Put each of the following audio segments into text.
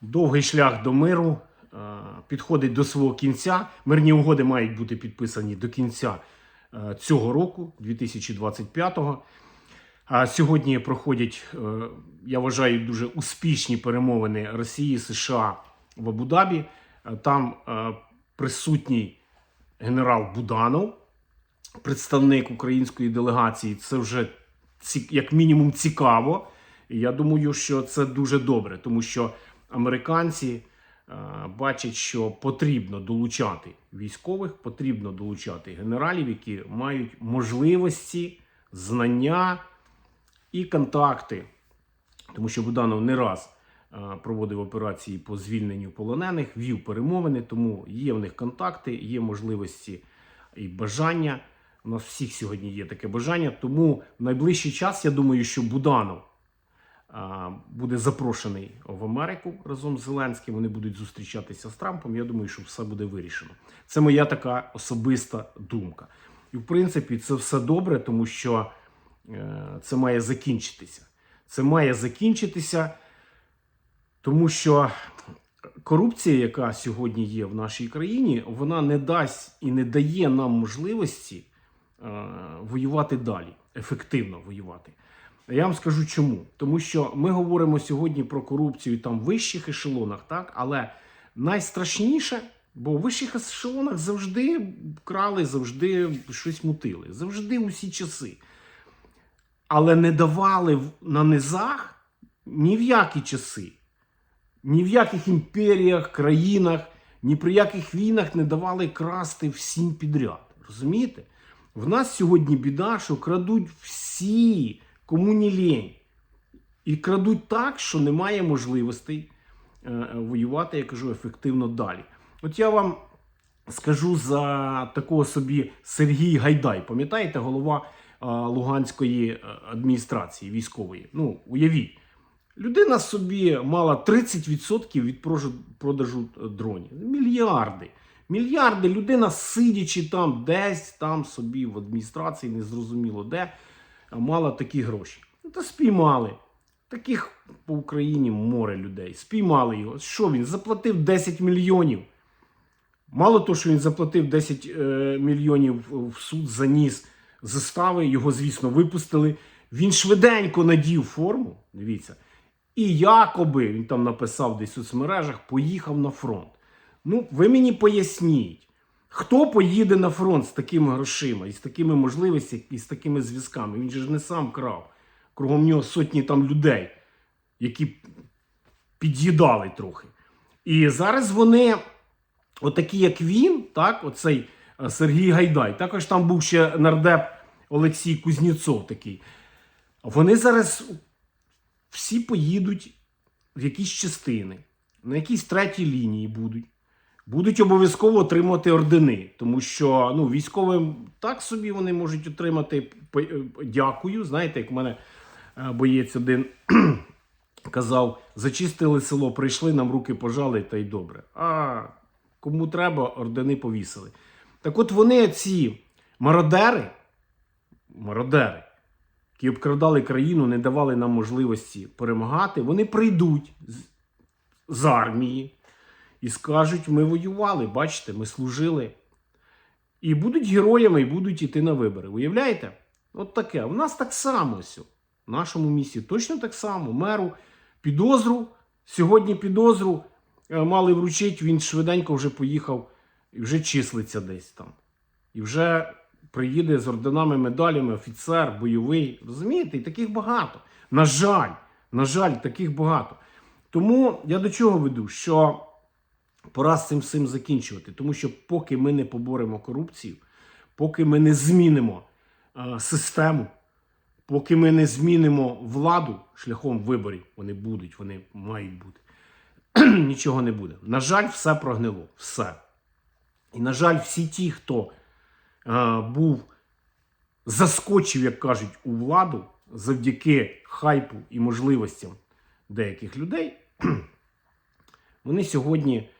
Довгий шлях до миру е, підходить до свого кінця. Мирні угоди мають бути підписані до кінця е, цього року, 2025-го. А сьогодні проходять, е, я вважаю, дуже успішні перемовини Росії, США в Абу-Дабі. Там присутній генерал Буданов, представник української делегації. Це вже як мінімум цікаво. Я думаю, що це дуже добре, тому що американці е, бачать, що потрібно долучати військових, потрібно долучати генералів, які мають можливості, знання і контакти. Тому що Буданов не раз е, проводив операції по звільненню полонених, вів перемовини, тому є в них контакти, є можливості і бажання. У нас всіх сьогодні є таке бажання. Тому в найближчий час я думаю, що Буданов буде запрошений в Америку разом з Зеленським. Вони будуть зустрічатися з Трампом. Я думаю, що все буде вирішено. Це моя така особиста думка. І в принципі, це все добре, тому що е, це має закінчитися. Це має закінчитися, тому що корупція, яка сьогодні є в нашій країні, вона не дасть і не дає нам можливості е, воювати далі, ефективно воювати. Я вам скажу чому. Тому що ми говоримо сьогодні про корупцію там в вищих ешелонах, так? але найстрашніше, бо в вищих ешелонах завжди крали, завжди щось мутили, завжди усі часи. Але не давали на низах ні в які часи, ні в яких імперіях, країнах, ні при яких війнах не давали красти всім підряд. Розумієте? В нас сьогодні біда, що крадуть всі, кому не лінь. І крадуть так, що немає можливостей е, е, воювати, я кажу, ефективно далі. От я вам скажу за такого собі Сергій Гайдай. Пам'ятаєте, голова е, Луганської адміністрації військової? Ну, уявіть. Людина собі мала 30% від продажу дронів. Мільярди. Мільярди. Людина, сидячи там, десь там собі в адміністрації, незрозуміло де, мала такі гроші. Та спіймали. Таких по Україні море людей. Спіймали його. Що він? Заплатив 10 мільйонів. Мало того, що він заплатив 10 е, мільйонів в суд, заніс застави, його, звісно, випустили. Він швиденько надів форму, дивіться, і якоби він там написав десь у соцмережах, поїхав на фронт. Ну, ви мені поясніть, хто поїде на фронт з такими грошима і з такими можливостями, і з такими зв'язками? Він же ж не сам крав. Кругом нього сотні там людей, які під'їдали трохи. І зараз вони отакі, як він, так, оцей е, Сергій Гайдай, також там був ще нардеп Олексій Кузнєцов такий. Вони зараз всі поїдуть в якісь частини, на якійсь третій лінії будуть. Будуть обов'язково отримати ордени, тому що ну, військовим так собі вони можуть отримати е, дякую. Знаєте, як в мене е, боєць один казав: зачистили село, прийшли, нам руки пожали, та й добре. А кому треба, ордени повісили. Так от вони, ці мародери, мародери, які обкрадали країну, не давали нам можливості перемагати, вони прийдуть з, з армії і скажуть: ми воювали, бачите, ми служили. І будуть героями, і будуть йти на вибори. Уявляєте? От таке. У нас так само ось, в нашому місті точно так само. Меру підозру. Сьогодні підозру е, мали вручити, він швиденько вже поїхав і вже числиться десь там. І вже приїде з орденами, медалями, офіцер, бойовий. Розумієте? І таких багато. На жаль, на жаль, таких багато. Тому я до чого веду? Що пора з цим всім закінчувати. Тому що поки ми не поборемо корупцію, поки ми не змінимо е, систему, поки ми не змінимо владу шляхом виборів, вони будуть, вони мають бути. Нічого не буде. На жаль, все прогнило. Все. І, на жаль, всі ті, хто е, був заскочив, як кажуть, у владу завдяки хайпу і можливостям деяких людей, вони сьогодні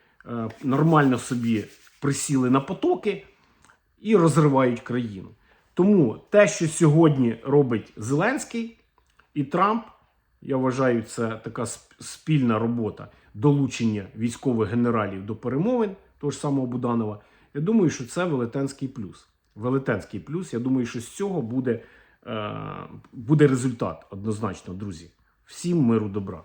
нормально собі присіли на потоки і розривають країну. Тому те, що сьогодні робить Зеленський і Трамп, Я вважаю, це така спільна робота долучення військових генералів до перемовин, того ж самого Буданова. Я думаю, що це велетенський плюс. Велетенський плюс. Я думаю, що з цього буде, е, буде результат однозначно, друзі. Всім миру добра.